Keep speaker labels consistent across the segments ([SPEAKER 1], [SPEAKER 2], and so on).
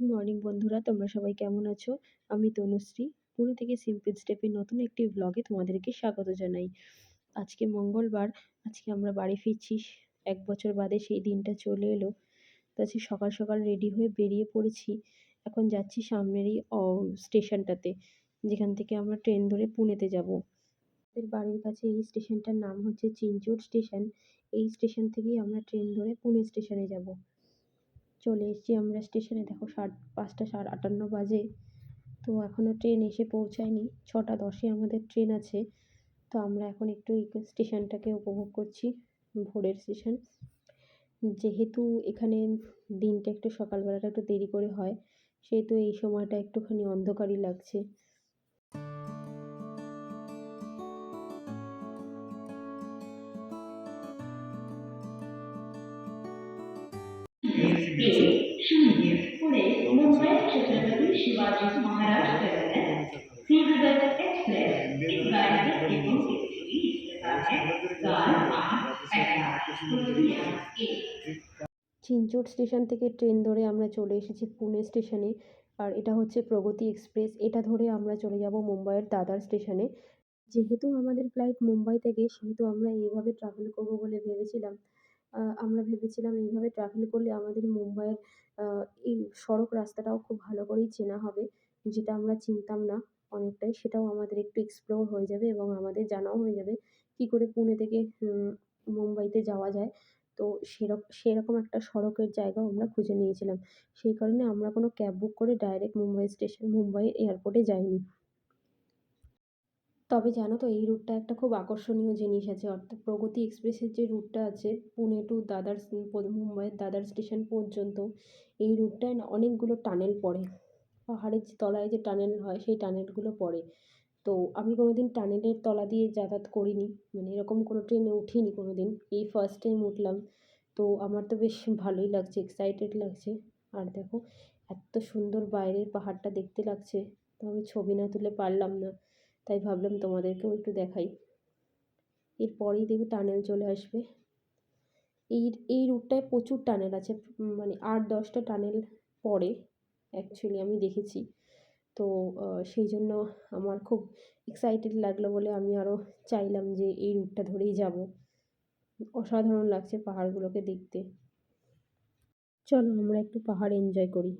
[SPEAKER 1] Morning বন্ধুরা। তোমরা সবাই কেমন আছো? আমি তনুশ্রী। পুনে থেকে সিম্পল স্টেপের নতুন একটি ব্লগে তোমাদেরকে স্বাগত জানাই। আজকে মঙ্গলবার, আজকে আমরা বাড়ি ফিরছি। এক বছর বাদে সেই দিনটা চলে এলো। তো আজকে সকাল সকাল রেডি হয়ে বেরিয়ে পড়েছি। এখন যাচ্ছি সামনেরই স্টেশনটাতে, যেখান থেকে আমরা ট্রেন ধরে পুনেতে যাব। আমাদের বাড়ির কাছে এই স্টেশনটার নাম হচ্ছে চিনচোর স্টেশন এই স্টেশন থেকেই আমরা ট্রেন ধরে পুনে স্টেশনে যাব। চলে এসেছি আমরা স্টেশনে। দেখো সাত পাঁচটা সাড়ে আটান্ন বাজে। তো এখনও ট্রেন এসে পৌঁছায়নি। ছটা দশে আমাদের ট্রেন আছে। তো আমরা এখন একটু স্টেশনটাকে উপভোগ করছি, ভোরের স্টেশন। যেহেতু এখানে দিনটা একটু সকালবেলাটা একটু দেরি করে হয়, সেহেতু এই সময়টা একটুখানি অন্ধকারই লাগছে।
[SPEAKER 2] मुंबई छत्रपती शिवाजी महाराज टर्मिनस सिंहगड एक्सप्रेस इस गाड़ी में डिपो से इस प्रकार है चार आठ अट्ठाईस पूर्णिया एक
[SPEAKER 1] চিনচোট স্টেশন থেকে ট্রেন ধরে আমরা চলে এসেছি পুনে স্টেশনে আর এটা হচ্ছে প্রগতি এক্সপ্রেস এটা ধরে আমরা চলে যাব মুম্বাইয়ের দাদার স্টেশনে যেহেতু আমাদের ফ্লাইট মুম্বাই থেকে সেহেতু আমরা এইভাবে ট্রাভেল করবো বলে ভেবেছিলাম আমরা ভেবেছিলাম এইভাবে ট্রাভেল করলে আমাদের মুম্বাইয়ের এই সড়ক রাস্তাটাও খুব ভালো করেই চেনা হবে, যেটা আমরা চিনতাম না অনেকটাই। সেটাও আমাদের একটু এক্সপ্লোর হয়ে যাবে এবং আমাদের জানাও হয়ে যাবে কী করে পুনে থেকে মুম্বাইতে যাওয়া যায়। তো সেরকম একটা সড়কের জায়গাও আমরা খুঁজে নিয়েছিলাম। সেই কারণে আমরা কোনো ক্যাব বুক করে ডাইরেক্ট মুম্বাই স্টেশন মুম্বাই এয়ারপোর্টে যাইনি। তবে জানো তো, এই রুটটা একটা খুব আকর্ষণীয় জিনিস আছে। অর্থাৎ প্রগতি এক্সপ্রেসের যে রুটটা আছে, পুনে টু দাদার মুম্বাইয়ের দাদার স্টেশন পর্যন্ত, এই রুটটায় না অনেকগুলো টানেল পড়ে। পাহাড়ের যে তলায় যে টানেল হয়, সেই টানেলগুলো পড়ে। তো আমি কোনো দিন টানেলের তলা দিয়ে যাতায়াত করিনি মানে এরকম কোনো ট্রেনে উঠিনি কোনো দিন এই ফার্স্ট টাইম উঠলাম। তো আমার তো বেশ ভালোই লাগছে এক্সাইটেড লাগছে। আর দেখো, এত সুন্দর বাইরের পাহাড়টা দেখতে লাগছে। তো আমি ছবি না তুলে পারলাম না। তাই ভাবলাম তোমাদেরকেও একটু দেখাই। এরপরেই দেখবি টানেল চলে আসবে। এই এই রুটটায় প্রচুর টানেল আছে মানে আট, দশটা টানেল পড়ে অ্যাকচুয়ালি আমি দেখেছি। তো সেই জন্য আমার খুব এক্সাইটেড লাগল বলে আমি আরও চাইলাম যে এই রুটটা ধরেই যাব। অসাধারণ লাগছে পাহাড়গুলোকে দেখতে। চলো আমরা একটু পাহাড় এনজয় করি।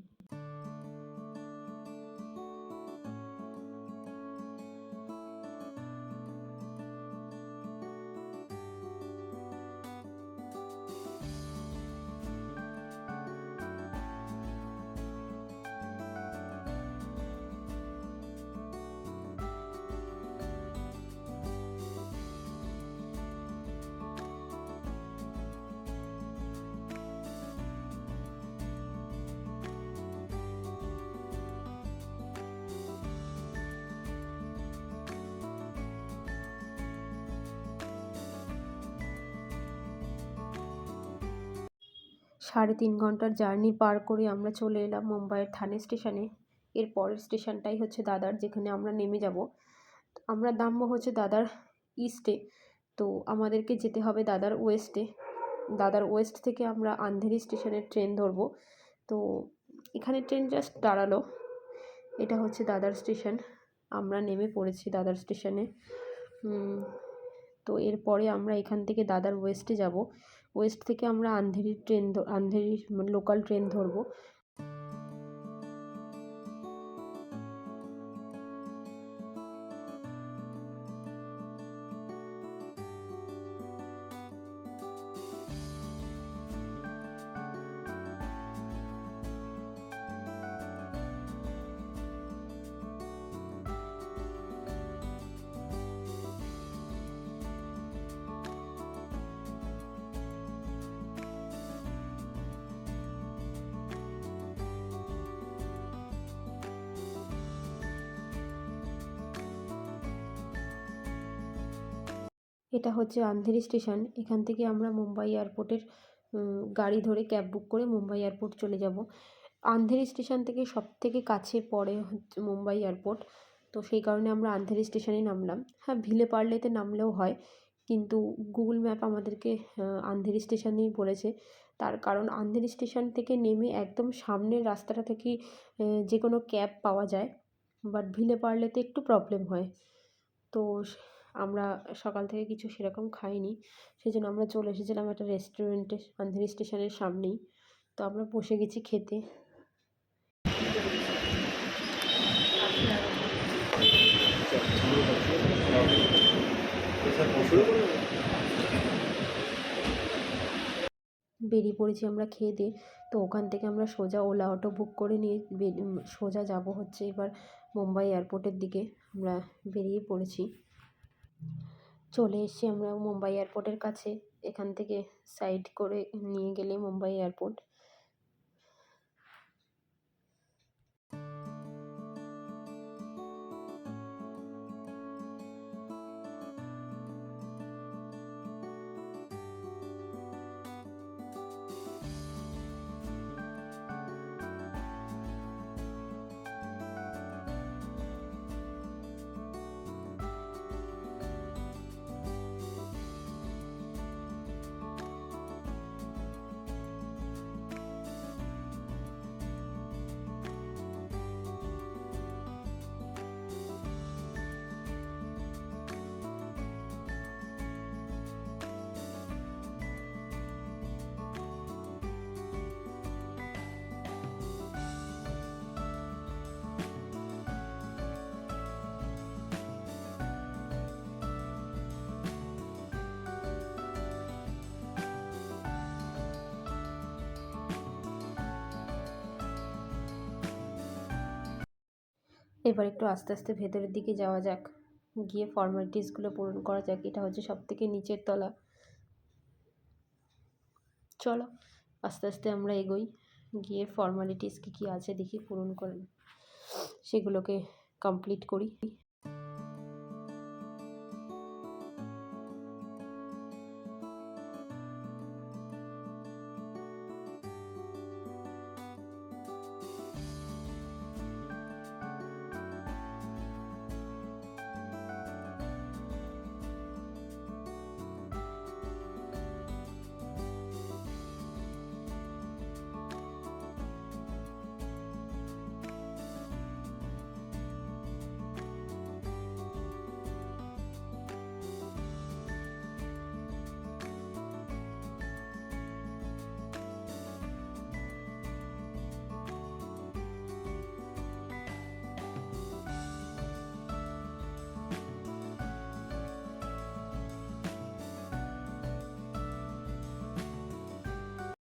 [SPEAKER 1] সাড়ে তিন ঘণ্টার জার্নি পার করে আমরা চলে এলাম মুম্বাইয়ের থানে স্টেশনে। এর পরের স্টেশনটাই হচ্ছে দাদার, যেখানে আমরা নেমে যাব। আমরা নামবো হচ্ছে দাদার ইস্টে। তো আমাদেরকে যেতে হবে দাদার ওয়েস্টে। দাদার ওয়েস্ট থেকে আমরা আন্ধেরি স্টেশনের ট্রেন ধরবো। তো এখানে ট্রেন জাস্ট দাঁড়াল। এটা হচ্ছে দাদার স্টেশন। আমরা নেমে পড়েছি দাদার স্টেশনে। তো এরপরে আমরা এখান থেকে দাদার ওয়েস্টে যাব। ওয়েস্ট থেকে আমরা আন্ধেরির ট্রেন আন্ধেরির লোকাল ট্রেন ধরবো। এটা হচ্ছে আন্ধেরি স্টেশন। এখান থেকে আমরা মুম্বাই এয়ারপোর্টের গাড়ি ধরে ক্যাব বুক করে মুম্বাই এয়ারপোর্ট চলে যাব। আন্ধেরি স্টেশন থেকে সব থেকে কাছে পড়ে হচ্ছে মুম্বাই এয়ারপোর্ট। তো সেই কারণে আমরা আন্ধেরি স্টেশনে নামলাম। হ্যাঁ ভিলে পারলেতে নামলেও হয়। কিন্তু গুগল ম্যাপ আমাদেরকে আন্ধেরি স্টেশনেই বলেছে। তার কারণ আন্ধেরি স্টেশন থেকে নেমে একদম সামনের রাস্তাটা থেকে যে কোনো ক্যাব পাওয়া যায়। বাট ভিলে পারলেতে একটু প্রবলেম হয়। তো আমরা সকাল থেকে কিছু সেরকম খাইনি। সেই জন্য আমরা চলে এসেছিলাম একটা রেস্টুরেন্টে আন্ধেরি স্টেশনের সামনেই। তো আমরা বসে গেছি খেতে। বেরিয়ে পড়েছি আমরা খেয়ে দিয়ে। তো ওখান থেকে আমরা সোজা ওলা অটো বুক করে নিয়ে সোজা যাব হচ্ছে এবার মুম্বাই এয়ারপোর্টের দিকে। আমরা বেরিয়ে পড়েছি। চলে এসেছি আমরা মুম্বাই এয়ারপোর্টের কাছে। এখান থেকে সাইড করে নিয়ে গেলে মুম্বাই এয়ারপোর্ট এবার একটু আস্তে আস্তে ভেতরের দিকে যাওয়া যাক। গিয়ে ফর্মালিটিসগুলো পূরণ করা যাক। এটা হচ্ছে সব থেকে নিচের তলা। চলো, আস্তে আস্তে আমরা এগোই। গিয়ে ফর্মালিটিস কী কী আছে দেখি পূরণ করেন। সেগুলোকে কমপ্লিট করি।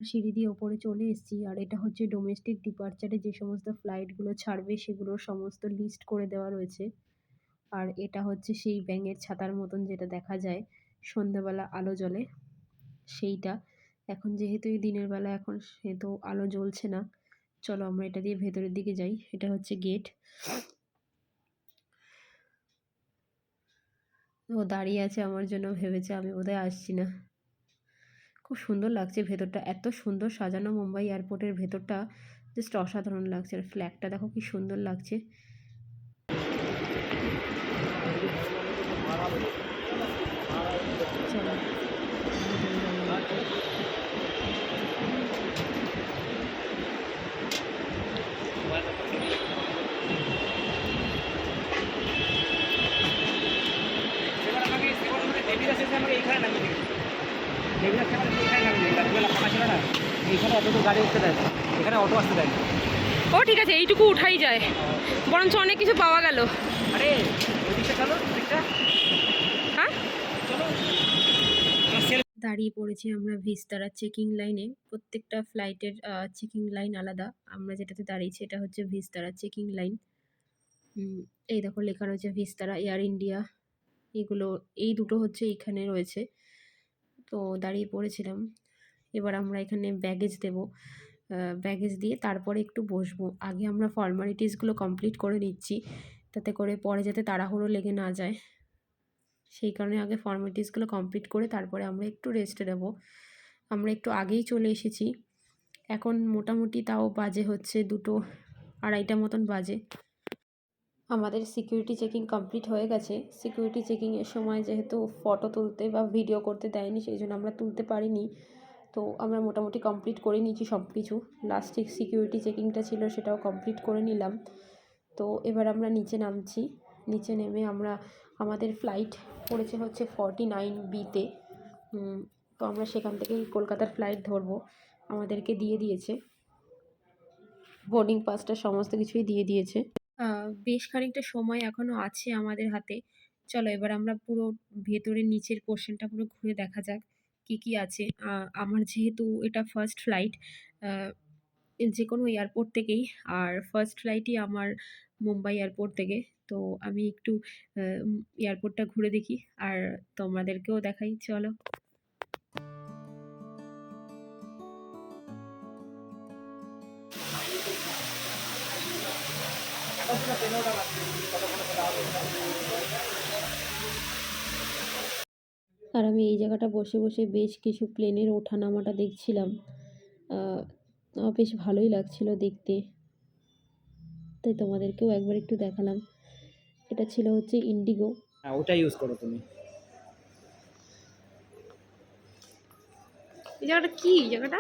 [SPEAKER 1] সিঁড়ি দিয়ে ওপরে চলে এসেছি। আর এটা হচ্ছে ডোমেস্টিক ডিপার্চারে যে সমস্ত ফ্লাইটগুলো ছাড়বে, সেগুলোর সমস্ত লিস্ট করে দেওয়া রয়েছে। আর এটা হচ্ছে সেই ব্যাঙের ছাতার মতন যেটা দেখা যায় সন্ধ্যাবেলা আলো জ্বলে, সেইটা। এখন যেহেতু এই দিনের বেলা, এখন সেহেতু আলো জ্বলছে না। চলো আমরা এটা দিয়ে ভেতরের দিকে যাই। এটা হচ্ছে গেট ও দাঁড়িয়ে আছে আমার জন্য, ভেবেছে আমি বোধহয় আসছি না। খুব সুন্দর লাগছে ভেতরটা। এত সুন্দর সাজানো মুম্বাই এয়ারপোর্টের ভেতরটা। জাস্ট অসাধারণ লাগছে। আর ফ্ল্যাগটা দেখো কি সুন্দর লাগছে।
[SPEAKER 3] এইখানে নামিয়ে দিয়েছে দেবীরা শেষে নামিয়ে দিয়েছে রাত্রিবেলা ফাঁকা ছিল না এইখানে অত গাড়ি উঠতে দেয় এখানে অটো আসতে দেয়
[SPEAKER 4] ও ঠিক আছে এইটুকু উঠাই যায়। বরঞ্চ অনেক কিছু পাওয়া গেল।
[SPEAKER 3] আরে চলো
[SPEAKER 4] হ্যাঁ?
[SPEAKER 3] চলো।
[SPEAKER 1] দাঁড়িয়ে পড়েছি আমরা ভিস্তারা চেকিং লাইনে প্রত্যেকটা ফ্লাইটের চেকিং লাইন আলাদা। আমরা যেটাতে দাঁড়িয়েছি এটা হচ্ছে ভিস্তারা চেকিং লাইন এই দেখো লেখা রয়েছে ভিস্তারা এয়ার ইন্ডিয়া। এগুলো এই দুটো হচ্ছে এইখানে রয়েছে। তো দাঁড়িয়ে পড়েছিলাম। এবার আমরা এখানে ব্যাগেজ দেব। ব্যাগেজ দিয়ে তারপরে একটু বসবো। আগে আমরা ফর্মালিটিসগুলো কমপ্লিট করে নিচ্ছি, তাতে করে পরে যাতে তাড়াহুড়ো লেগে না যায়। সেই কারণে আগে ফর্মালিটিসগুলো কমপ্লিট করে তারপরে আমরা একটু রেস্টে দেবো। আমরা একটু আগেই চলে এসেছি। এখন মোটামুটি তাও বাজে হচ্ছে দুটো আড়াইটা মতন বাজে। আমাদের সিকিউরিটি চেকিং কমপ্লিট হয়ে গেছে। সিকিউরিটি চেকিংয়ের সময় যেহেতু ফটো তুলতে বা ভিডিও করতে দেয়নি, সেই জন্য আমরা তুলতে পারিনি। তো আমরা মোটামুটি কমপ্লিট করে নিয়েছি সব কিছু লাস্টে সিকিউরিটি চেকিংটা ছিল, সেটাও কমপ্লিট করে নিলাম। তো এবার আমরা নিচে নামছি। নিচে নেমে আমরা, আমাদের ফ্লাইট পড়েছে হচ্ছে ফর্টি নাইন বিতে তো আমরা সেখান থেকেই কলকাতার ফ্লাইট ধরবো। আমাদেরকে দিয়ে দিয়েছে। বোর্ডিং পাসটা সমস্ত কিছুই দিয়ে দিয়েছে। বেশ খানিকটা সময় এখনও আছে আমাদের হাতে। চলো এবার আমরা পুরো ভেতরে নিচের পোর্শনটা পুরো ঘুরে দেখা যাক কি কি আছে। আমার যেহেতু এটা ফার্স্ট ফ্লাইট যে কোনো এয়ারপোর্ট থেকেই। আর ফার্স্ট ফ্লাইটই আমার মুম্বাই এয়ারপোর্ট থেকে। তো আমি একটু এয়ারপোর্টটা ঘুরে দেখি আর তোমাদেরকেও দেখাই। চলো। আর আমি এই জায়গাটা বসে বসে বেশ কিছু প্লেনের ওঠানামাটা দেখছিলাম। আমার বেশ ভালোই লাগছিল দেখতে। তাই তোমাদেরকেও একবার একটু দেখালাম। এটা ছিল হচ্ছে ইন্ডিগো
[SPEAKER 3] হ্যাঁ ওটা ইউজ করো তুমি।
[SPEAKER 4] এই জায়গাটা কি? এই জায়গাটা?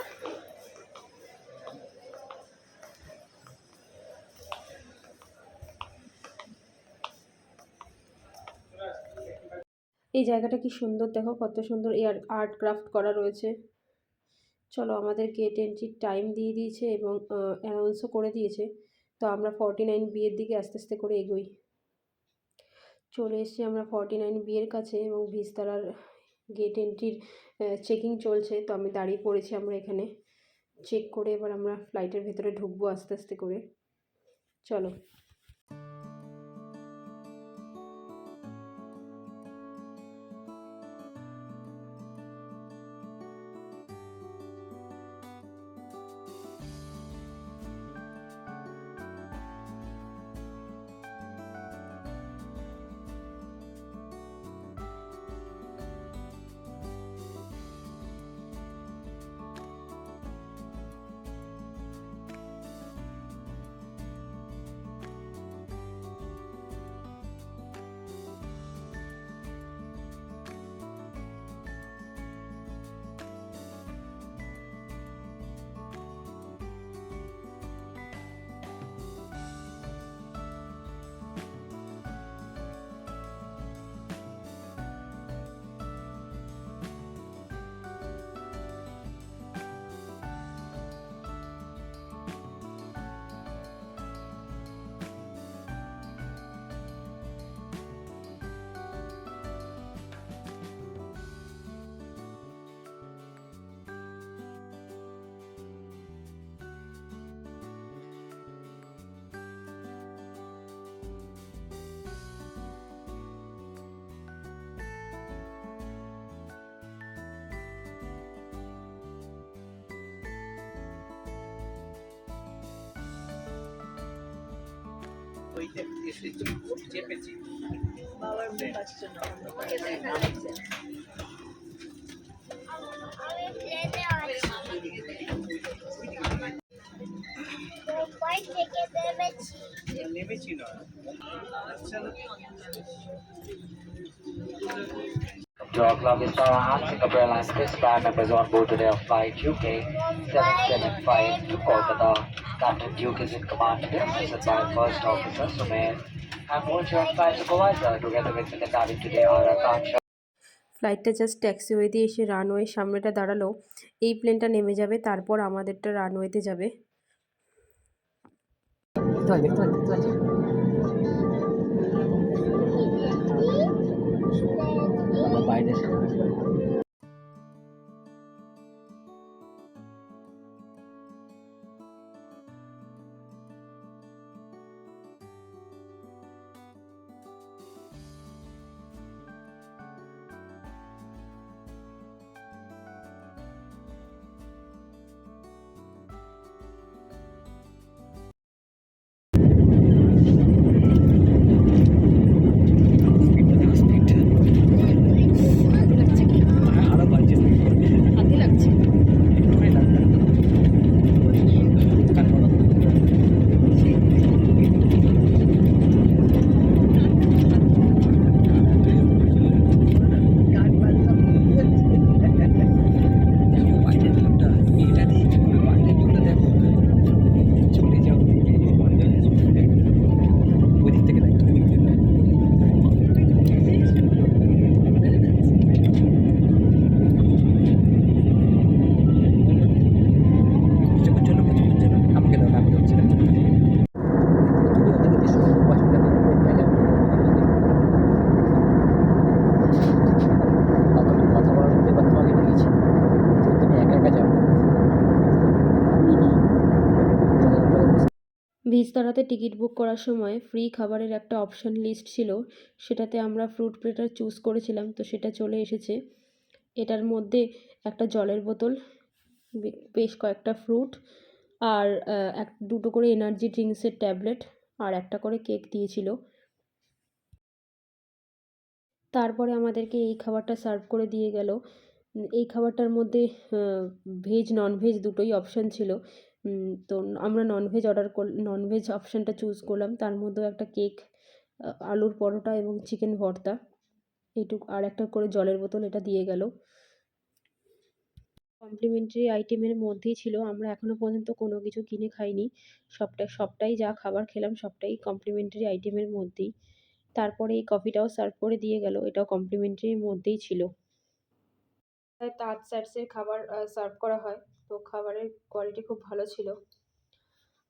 [SPEAKER 1] এই জায়গাটা কি সুন্দর, দেখো কত সুন্দর এয়ার, আর্ট ক্রাফট করা রয়েছে। চলো আমাদের গেট এন্ট্রির টাইম দিয়ে দিয়েছে এবং অ্যানাউন্সও করে দিয়েছে। তো আমরা ফর্টি নাইন বিয়ের দিকে আস্তে আস্তে করে এগোই। চলে এসেছি আমরা ফর্টি নাইন বিয়ের কাছে এবং ভিস্তারার গেট এন্ট্রির চেকিং চলছে। তো আমি দাঁড়িয়ে পড়েছি আমরা এখানে। চেক করে এবার আমরা ফ্লাইটের ভেতরে ঢুকবো আস্তে আস্তে করে। চলো।
[SPEAKER 5] চেপেছি Dog Club is now asking Airlines and Swiss Prime members on board today of flight UK 775 to Kolkata. Captain Duke is in command today, assisted by First Officer Sumer. I'm your flight supervisor. Together with the cabin today are Akansha.
[SPEAKER 1] ফ্লাইটটা just taxiway দিয়ে এসে রানওয়ের সামনেটা দাঁড়াল এই প্লেনটা নেমে যাবে তারপর আমাদেরটা রানওয়েতে যাবে
[SPEAKER 3] বাইরে
[SPEAKER 1] ভিস্তারাতে টিকিট বুক করার সময় ফ্রি খাবারের একটা অপশন লিস্ট ছিল, সেটাতে আমরা ফ্রুট প্লেটার চুজ করেছিলাম, তো সেটা চলে এসেছে। এটার মধ্যে একটা জলের বোতল, বেশ কয়েকটা ফ্রুট আর এক, দুটো করে এনার্জি ড্রিঙ্কসের ট্যাবলেট আর একটা করে কেক দিয়েছিল। তারপরে আমাদেরকে এই খাবারটা সার্ভ করে দিয়ে গেল। এই খাবারটার মধ্যে ভেজ ননভেজ দুটোই অপশান ছিল। তো আমরা ননভেজ অর্ডার কর ননভেজ অপশানটা চুজ করলাম। তার মধ্যেও একটা কেক আলুর পরোটা এবং চিকেন ভর্তা। এইটুকু, আর একটা করে জলের বোতল, এটা দিয়ে গেল। কমপ্লিমেন্টারি আইটেমের মধ্যেই ছিল। আমরা এখনও পর্যন্ত কোনো কিছু কিনে খাইনি। সবটা, সবটাই যা খাবার খেলাম, সবটাই কমপ্লিমেন্টারি আইটেমের মধ্যেই। তারপরে এই কফিটাও সার্ভ করে দিয়ে গেল। এটাও কমপ্লিমেন্টারির মধ্যেই ছিল। তাজ স্যাটসের খাবার সার্ভ করা হয়। তো খাবারের কোয়ালিটি খুব ভালো ছিল।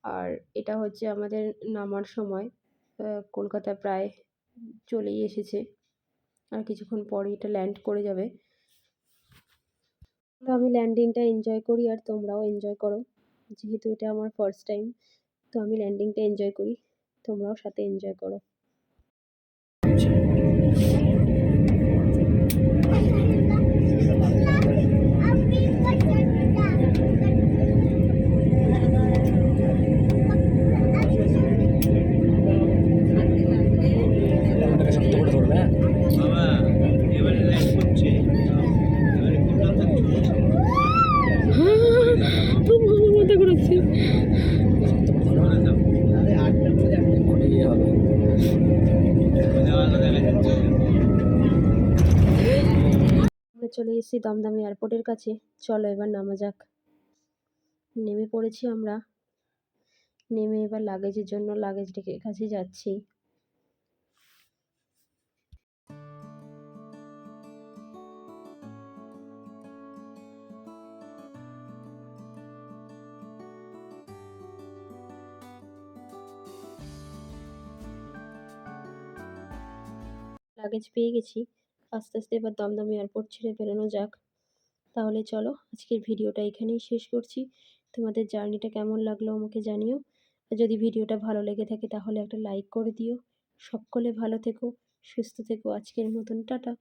[SPEAKER 1] আর এটা হচ্ছে আমাদের নামার সময় কলকাতা প্রায় চলেই এসেছে। আর কিছুক্ষণ পরে এটা ল্যান্ড করে যাবে। তো আমি ল্যান্ডিংটা এনজয় করি আর তোমরাও এনজয় করো। যেহেতু এটা আমার ফার্স্ট টাইম, তো আমি ল্যান্ডিংটা এনজয় করি। তোমরাও সাথে এনজয় করো। এসেছি দমদম এয়ারপোর্টের কাছে। চলো এবার নামা যাক। নেমে পড়েছি আমরা। নেমে এবার লাগেজের জন্য লাগেজ রেখে কাছে যাচ্ছি। লাগেজ পেয়ে গেছি। আস্তে আস্তে এবার দমদম এয়ারপোর্ট ছেড়ে বেরোনো যাক। তাহলে চলো, আজকের ভিডিওটা এখানেই শেষ করছি। তোমাদের জার্নিটা কেমন লাগল আমাকে জানিও। যদি ভিডিওটা ভালো লেগে থাকে তাহলে একটা লাইক করে দিও। সকলে ভালো থেকো, সুস্থ থেকো। আজকের মতন, টাটা।